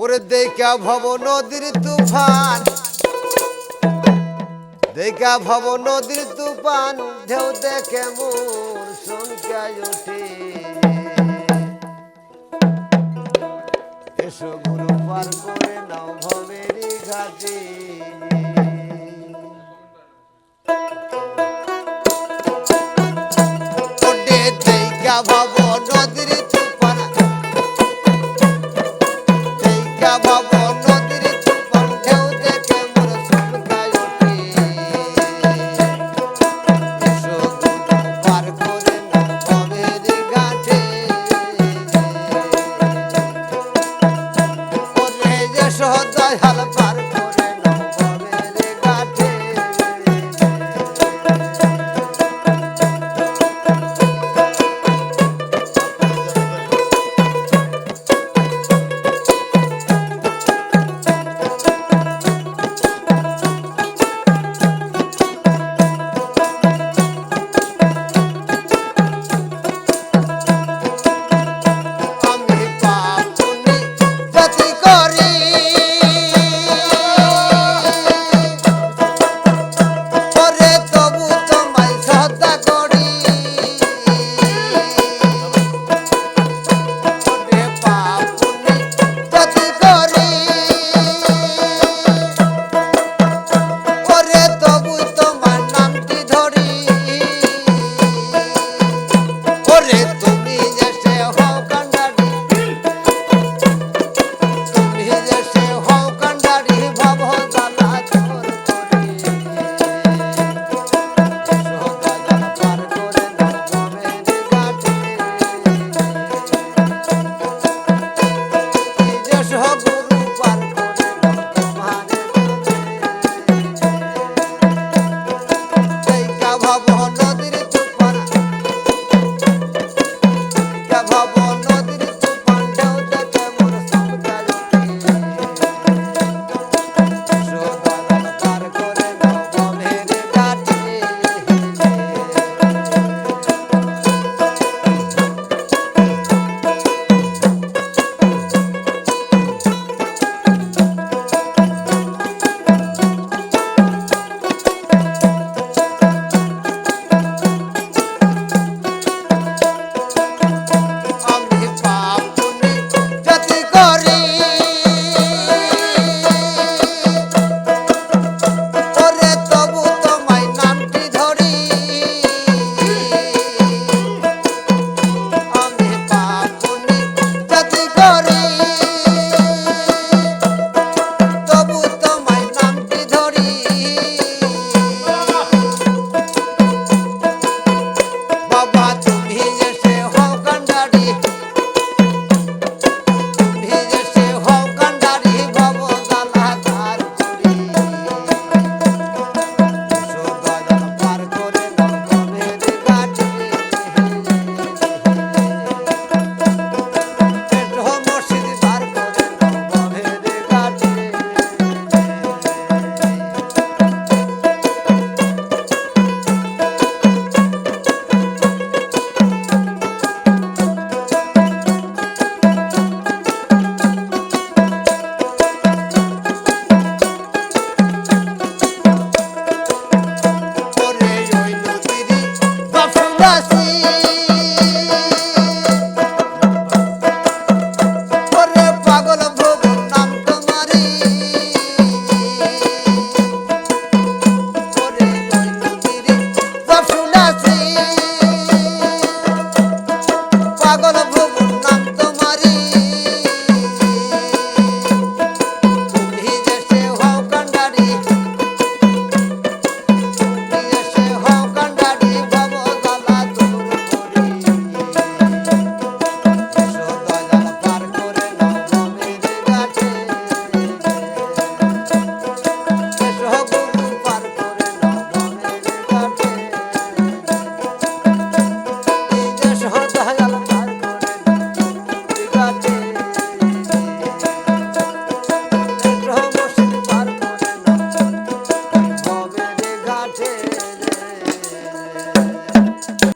ওরে দেখা ভব নদীর তুফান। দেখা ভব নদীর তুফান, ঢেউ দেখে মোর সংখ্যায় ওঠে। এসো গুরু পার করে নাও ভবেরি ঘাটে। ভব নদীর wow, wow.